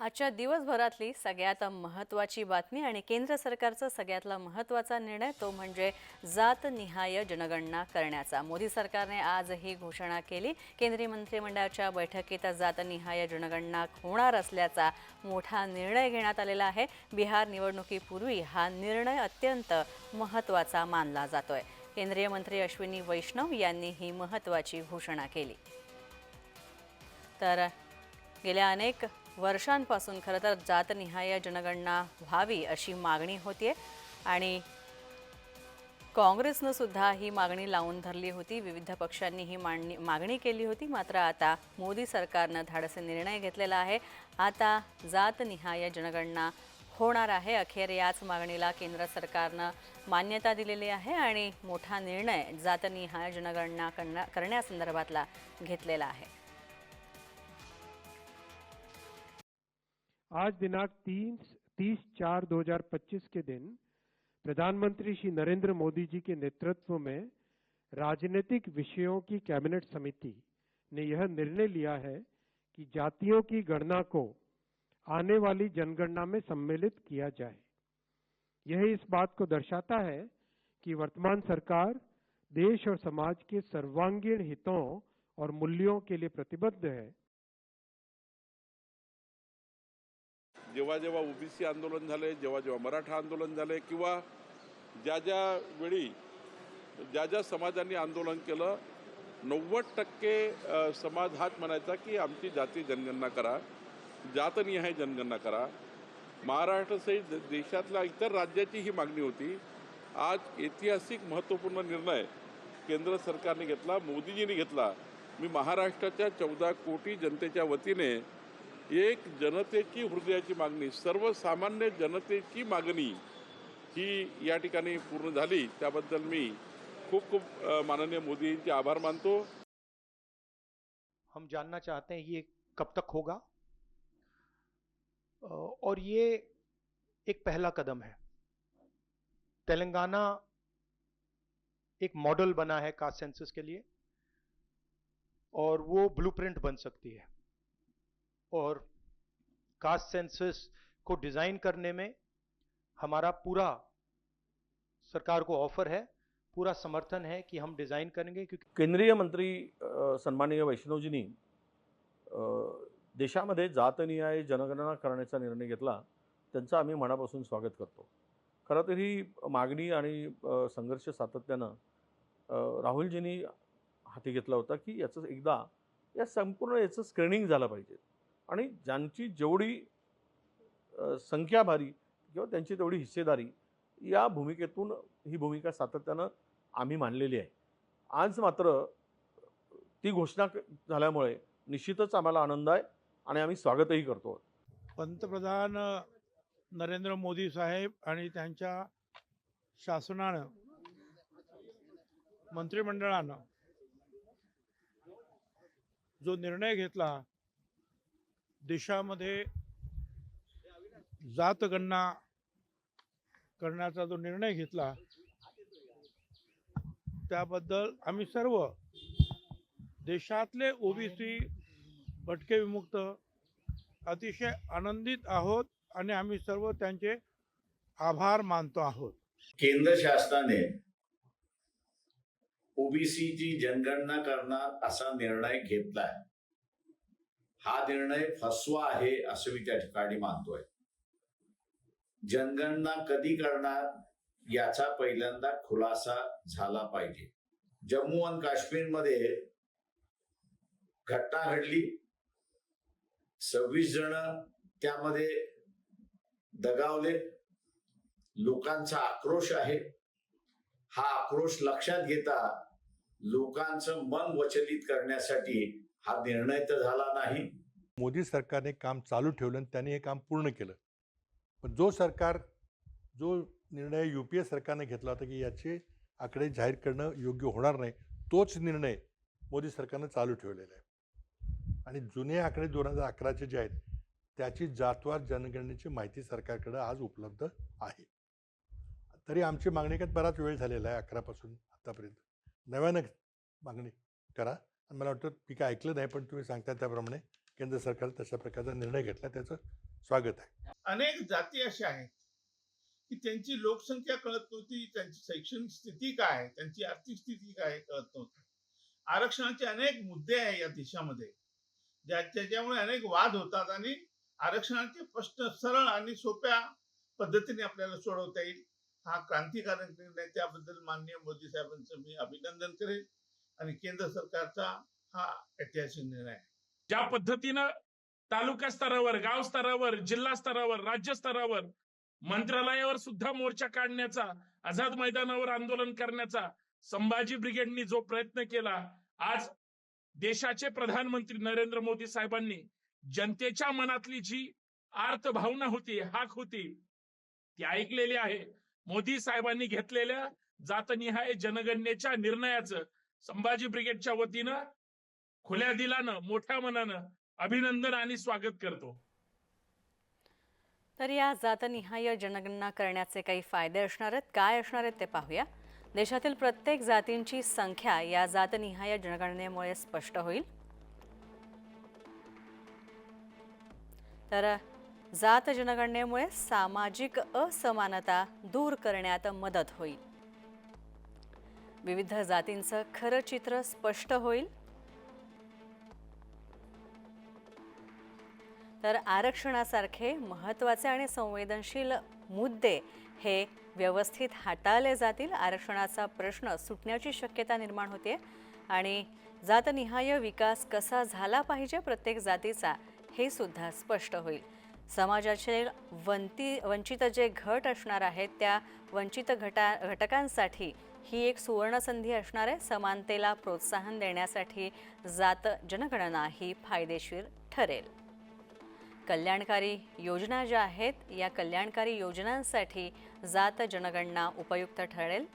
आजच्या दिवसभरातली सगळ्यात महत्त्वाची बातमी आणि केंद्र सरकारचा सगळ्यातला महत्त्वाचा निर्णय तो म्हणजे जातनिहाय जनगणना करण्याचा. मोदी सरकारने आज ही घोषणा केली. केंद्रीय मंत्रिमंडळाच्या बैठकीत जातनिहाय जनगणना होणार असल्याचा मोठा निर्णय घेण्यात आलेला आहे. बिहार निवडणुकीपूर्वी हा निर्णय अत्यंत महत्त्वाचा मानला जातोय. केंद्रीय मंत्री अश्विनी वैष्णव यांनी ही महत्त्वाची घोषणा केली. तर गेल्या अनेक वर्षांपासून खरं तर जातनिहाय जनगणना व्हावी अशी मागणी होतीये. आणि काँग्रेसनं सुद्धा ही मागणी लावून धरली होती. विविध पक्षांनी ही मांडणी मागणी केली होती. मात्र आता मोदी सरकारनं धाडसे निर्णय घेतलेला आहे. आता जातनिहाय जनगणना होणार आहे. अखेर याच मागणीला केंद्र सरकारनं मान्यता दिलेली आहे आणि मोठा निर्णय जातनिहाय जनगणना करण्या करण्यासंदर्भातला घेतलेला आहे. आज दिनांक तीन, तीस चार 2025 के दिन प्रधानमंत्री श्री नरेंद्र मोदी जी के नेतृत्व में राजनीतिक विषयों की कैबिनेट समिति ने यह निर्णय लिया है कि जातियों की गणना को आने वाली जनगणना में सम्मिलित किया जाए। यह इस बात को दर्शाता है कि वर्तमान सरकार देश और समाज के सर्वांगीण हितों और मूल्यों के लिए प्रतिबद्ध है जेव्हा जेव्हा ओबीसी आंदोलन झाले जेव्हा जेव्हा मराठा आंदोलन झाले किंवा ज्या ज्या वेळी ज्या ज्या समाजांनी आंदोलन केलं नव्वद टक्के समाज हाच म्हणायचा की आमची जाती जनगणना करा जातनिहाय जनगणना करा. महाराष्ट्रासहित देशातल्या इतर राज्याची ही मागणी होती. आज ऐतिहासिक महत्त्वपूर्ण निर्णय केंद्र सरकारने घेतला मोदीजींनी घेतला. मी महाराष्ट्राच्या चौदा कोटी जनतेच्या वतीने एक जनतेची हृदयाची मागणी सर्वसामान्य जनतेची मागणी ही या ठिकाणी पूर्ण त्याबद्दल मी खूप अ, माननीय मोदींचे आभार मानतो. हम जानना चाहते हैं ये कब तक होगा? और ये एक पहला कदम है। तेलंगाना एक मॉडल बना है कास्ट सेंसस के लिए और वो ब्लूप्रिंट बन सकती है। और कास्ट सेंसस को डिजाइन करने में हमारा पूरा सरकार को ऑफर है पूरा समर्थन है कि हम डिजाइन करेंगे क्योंकि केंद्रीय मंत्री सन्माननीय वैष्णवजींनी देशामध्ये जातनिहाय जनगणना करण्याचा निर्णय घेतला त्यांचं आम्ही मनापासून स्वागत करतो. खरं तर ही मागणी आणि संघर्ष सातत्यानं राहुलजींनी हाती घेतला होता की याचं एकदा या संपूर्ण याचं स्क्रीनिंग झालं पाहिजे. आणि ज्यांची जेवढी संख्या भारी किंवा त्यांची तेवढी हिस्सेदारी या भूमिकेतून ही भूमिका सातत्यानं आम्ही मानलेली आहे. आज मात्र ती घोषणा झाल्यामुळे निश्चितच आम्हाला आनंद आहे आणि आम्ही स्वागतही करतो. पंतप्रधान नरेंद्र मोदी साहेब आणि त्यांच्या शासनानं मंत्रिमंडळानं जो निर्णय घेतला देशामध्ये जातगणना करण्याचा जो निर्णय घेतला त्याबद्दल आम्ही सर्व देशातले ओबीसी भटके विमुक्त अतिशय आनंदित आहोत आणि आम्ही सर्व त्यांचे आभार मानतो आहोत. केंद्र शासनाने ओबीसीची जनगणना करणार असा निर्णय घेतलाय. हा निर्णय फसवा आहे असं मी त्या ठिकाणी मानतोय. जनगणना कधी करणार याचा पहिल्यांदा खुलासा झाला पाहिजे. जम्मू आणि काश्मीरमध्ये घटना घडली. सव्वीस जण त्यामध्ये दगावले. लोकांचा आक्रोश आहे. हा आक्रोश लक्षात घेता लोकांचं मन वचलित करण्यासाठी हा निर्णय तर झाला नाही. मोदी सरकारने काम चालू ठेवलं आणि त्यांनी हे काम पूर्ण केलं. पण जो सरकार जो निर्णय यू पी ए सरकारने घेतला होता की याचे आकडे जाहीर करणं योग्य होणार नाही तोच निर्णय मोदी सरकारनं चालू ठेवलेला आहे. आणि जुने आकडे दोन हजार अकराचे जे आहेत त्याची जातवार जनगणनेची माहिती सरकारकडे आज उपलब्ध आहे. तरी आमची मागणी काय? बराच वेळ झालेला आहे अकरापासून आतापर्यंत. नव्यानं मागणी करा. आणि मला वाटतं मी काय ऐकलं नाही पण तुम्ही सांगता त्याप्रमाणे केंद्र सरकारने तशा प्रकारचा निर्णय घेतला त्याचं स्वागत आहे. अनेक जाती अशा आहेत की त्यांची लोकसंख्या कळत नव्हती त्यांची शैक्षणिक स्थिती काय आहे त्यांची आर्थिक स्थिती काय कळत नव्हती. आरक्षणाचे अनेक मुद्दे आहे या देशामध्ये ज्या त्याच्यामुळे अनेक वाद होतात आणि आरक्षणाचे प्रश्न सरळ आणि सोप्या पद्धतीने आपल्याला सोडवता येईल. हा क्रांतिकारक निर्णय त्याबद्दल माननीय मोदी साहेबांचं मी अभिनंदन करेन. आणि केंद्र सरकारचा हा ऐतिहासिक निर्णय आहे. ज्या पद्धतीनं तालुका स्तरावर गाव स्तरावर जिल्हा स्तरावर राज्य स्तरावर मंत्रालयावर सुद्धा मोर्चा काढण्याचा आझाद मैदानावर आंदोलन करण्याचा संभाजी ब्रिगेडनी जो प्रयत्न केला आज देशाचे प्रधानमंत्री नरेंद्र मोदी साहेबांनी जनतेच्या मनातली जी आर्त भावना होती हाक होती ती ऐकलेली आहे. मोदी साहेबांनी घेतलेल्या जातनिहाय जनगणनेच्या निर्णयाचं संभाजी ब्रिगेडच्या वतीनं खुल्या दिलानं मोठ्या मनानं अभिनंदन आणि स्वागत करतो. तर या जातनिहाय जनगणना करण्याचे काही फायदे असणार आहेत? काय असणार आहेत ते पाहूया. देशातील प्रत्येक जातींची संख्या या जातनिहाय जनगणनेमुळे स्पष्ट होईल. तर जात जनगणनेमुळे सामाजिक असमानता दूर करण्यात मदत होईल. विविध जातींचं खरं चित्र स्पष्ट होईल. तर आरक्षणासारखे महत्त्वाचे आणि संवेदनशील मुद्दे हे व्यवस्थित हाताळले जातील. आरक्षणाचा प्रश्न सुटण्याची शक्यता निर्माण होते आणि जातनिहाय विकास कसा झाला पाहिजे प्रत्येक जातीचा हे सुद्धा स्पष्ट होईल. समाजाचे वंती वंचित जे घट असणार आहेत त्या वंचित घटा घटकांसाठी ही एक सुवर्णसंधी असणार आहे समानतेला प्रोत्साहन देण्यासाठी जात जनगणना ही फायदेशीर ठरेल. कल्याणकारी योजना ज्या आहेत या कल्याणकारी योजनांसाठी जात जनगणना उपयुक्त ठरेल.